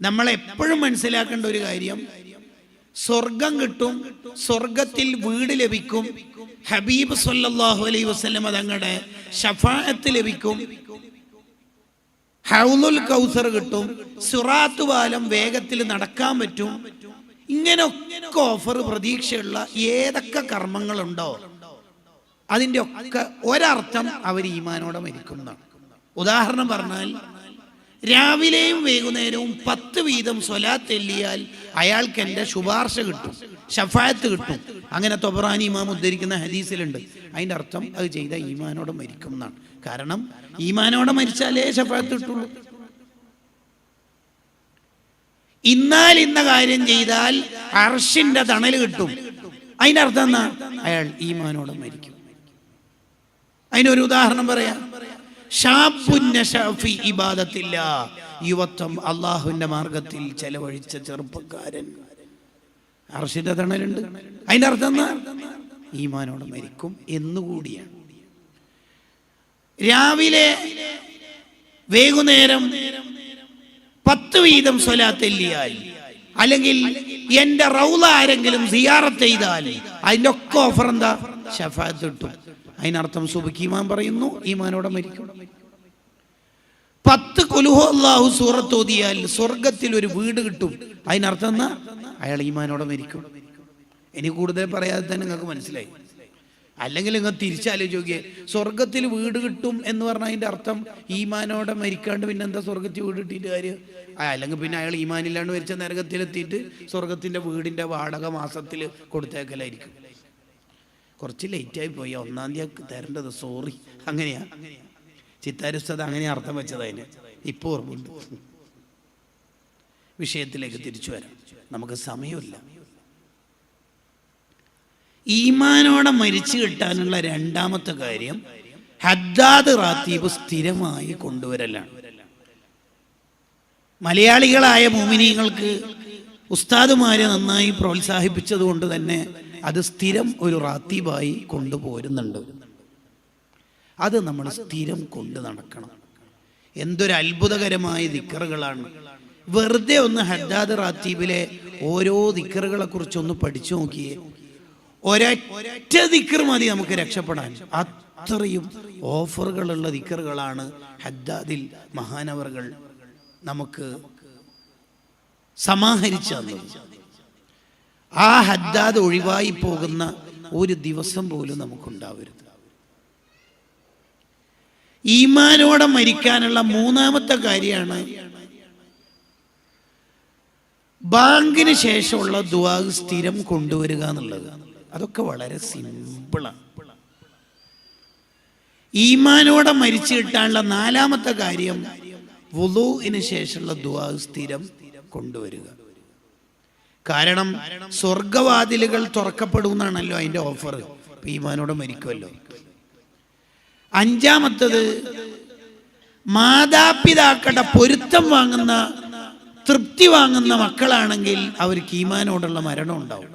നമ്മൾ എപ്പോഴും മനസ്സിലാക്കേണ്ട ഒരു കാര്യം. സ്വർഗം കിട്ടും സ്വർഗത്തിൽ വീട് ലഭിക്കും ഹബീബ് സല്ലാഹു അലൈ വസല്ലം തങ്ങളുടെ ഷഫാഅത്ത് ലഭിക്കും. ഹൗലുൽ കൗസർ കിട്ടും സുറാത്ത് പാലം വേഗത്തിൽ നടക്കാൻ പറ്റും. ഇങ്ങനെയൊക്കെ ഓഫർ പ്രതീക്ഷയുള്ള ഏതൊക്കെ കർമ്മങ്ങളുണ്ടോ അതിന്റെ ഒക്കെ ഒരർത്ഥം അവർ ഈമാനോടെ മരിക്കുന്നതാണ്. ഉദാഹരണം പറഞ്ഞാൽ രാവിലെയും വൈകുന്നേരവും പത്ത് വീതം സ്വലാത്ത് എല്ലിയാൽ അയാൾക്ക് എന്റെ ശുപാർശ കിട്ടും ഷഫായത്ത് കിട്ടും. അങ്ങനെ തൊബറാനി ഇമാം ഉദ്ധരിക്കുന്ന ഹദീസിലുണ്ട്. അതിന്റെ അർത്ഥം അത് ചെയ്ത ഈമാനോടെ മരിക്കും എന്നാണ്. കാരണം ഈമാനോടെ മരിച്ചാലേ ഷഫായത്ത് കിട്ടുള്ളൂ. ഇന്നാൽ ഇന്ന കാര്യം ചെയ്താൽ അർഷിന്റെ തണൽ കിട്ടും. അതിന്റെ അർത്ഥം എന്നാ? അയാൾ ഈമാനോടെ മരിക്കും. അതിനൊരു ഉദാഹരണം പറയാം. ഇബാദത്തില്ല. യുവത്വം അള്ളാഹുവിന്റെ മാർഗത്തിൽ ചെലവഴിച്ച ചെറുപ്പക്കാരൻ. അർഷിന്റെ തണലുണ്ട്. അതിന്റെ അർത്ഥം ഈമാനോട് മരിക്കും എന്നുകൂടിയാണ്. രാവിലെ വൈകുന്നേരം പത്ത് വീതം സ്വലാത്തെല്ലിയാൽ അല്ലെങ്കിൽ എന്റെ റൗള ആരെങ്കിലും സിയാറത്ത് ചെയ്താൽ അതിന്റെ ഒക്കെ ഓഫർ എന്താ? ഷഫാത്ത് കിട്ടും. അതിനർത്ഥം സുബിക്ക് ഈമാൻ പറയുന്നു ഈമാനോടെ മരിക്കും. പത്ത് കൊലുഹോ അള്ളാഹു സൂറത്ത് ഓതിയാൽ സ്വർഗത്തിൽ ഒരു വീട് കിട്ടും. അതിനർത്ഥം എന്നാ അയാൾ ഈമാനോടെ മരിക്കും. ഇനി കൂടുതൽ പറയാതെ തന്നെ നിങ്ങൾക്ക് മനസ്സിലായി. അല്ലെങ്കിൽ നിങ്ങൾ തിരിച്ചാലോചിക്കുക സ്വർഗത്തിൽ വീട് കിട്ടും എന്ന് പറഞ്ഞാൽ അതിന്റെ അർത്ഥം ഈമാനോടെ മരിക്കാണ്ട് പിന്നെ എന്താ സ്വർഗത്തിൽ വീട് കിട്ടിയിട്ട് കാര്യം? അല്ലെങ്കിൽ പിന്നെ അയാൾ ഈമാനില്ലാണ്ട് മരിച്ച നരകത്തിലെത്തിയിട്ട് സ്വർഗത്തിന്റെ വീടിന്റെ വാടക മാസത്തിൽ കൊടുത്തേക്കലായിരിക്കും. കുറച്ച് ലേറ്റായി പോയി. ഒന്നാം തീയതി തരേണ്ടത് സോറി അങ്ങനെയാ. ചിത്താരുസ്ഥത അങ്ങനെ അർത്ഥം വെച്ചത് അതിന്. ഇപ്പോൾ ഓർമ്മയുണ്ട്. വിഷയത്തിലേക്ക് തിരിച്ചു വരാം. നമുക്ക് സമയമില്ല. ഈമാനോടെ മരിച്ചു കിട്ടാനുള്ള രണ്ടാമത്തെ കാര്യം ഹദ്ദാദ് റാത്തീബ് സ്ഥിരമായി കൊണ്ടുവരലാണ്. മലയാളികളായ മോമിനിയങ്ങൾക്ക് ഉസ്താദുമാരെ നന്നായി പ്രോത്സാഹിപ്പിച്ചതുകൊണ്ട് തന്നെ അത് സ്ഥിരം ഒരു റാത്തീബായി കൊണ്ടുപോരുന്നുണ്ട് അത് നമ്മൾ സ്ഥിരം കൊണ്ട് നടക്കണം. എന്തൊരു അത്ഭുതകരമായ ദിക്കറുകളാണ്. വെറുതെ ഒന്ന് ഹദ്ദാദ് റാത്തീബിലെ ഓരോ ദിക്കറുകളെ കുറിച്ചൊന്ന് പഠിച്ചു നോക്കിയേ. ഒരൊറ്റ ദിക്കർ മതി നമുക്ക് രക്ഷപ്പെടാൻ. അത്രയും ഓഫറുകളുള്ള ദിക്കറുകളാണ് ഹദ്ദാദിൽ മഹാനവറുകൾ നമുക്ക് സമാഹരിച്ചു ആ ഹദ്ദാദ് ഒഴിവായി പോകുന്ന ഒരു ദിവസം പോലും നമുക്കുണ്ടാവരുത്. ഈമാനോടെ മരിക്കാനുള്ള മൂന്നാമത്തെ കാര്യമാണ് ബാങ്കിന് ശേഷമുള്ള ദുവാഗ് സ്ഥിരം കൊണ്ടുവരിക എന്നുള്ളത്. അതൊക്കെ വളരെ സിമ്പിളാണ് ഈമാനോടെ മരിച്ചു കിട്ടാനുള്ള നാലാമത്തെ കാര്യം വുളുവിന് ശേഷമുള്ള ദുവാഗ് സ്ഥിരം കൊണ്ടുവരിക. കാരണം സ്വർഗവാതിലുകൾ തുറക്കപ്പെടുമെന്നാണല്ലോ അതിന്റെ ഓഫർ ഈമാനോടെ മരിക്കുമല്ലോ അഞ്ചാമത്തത് മാതാപിതാക്കളുടെ പൊരുത്തം വാങ്ങുന്ന തൃപ്തി വാങ്ങുന്ന മക്കളാണെങ്കിൽ അവർക്ക് ഈമാനോടുള്ള മരണം ഉണ്ടാവും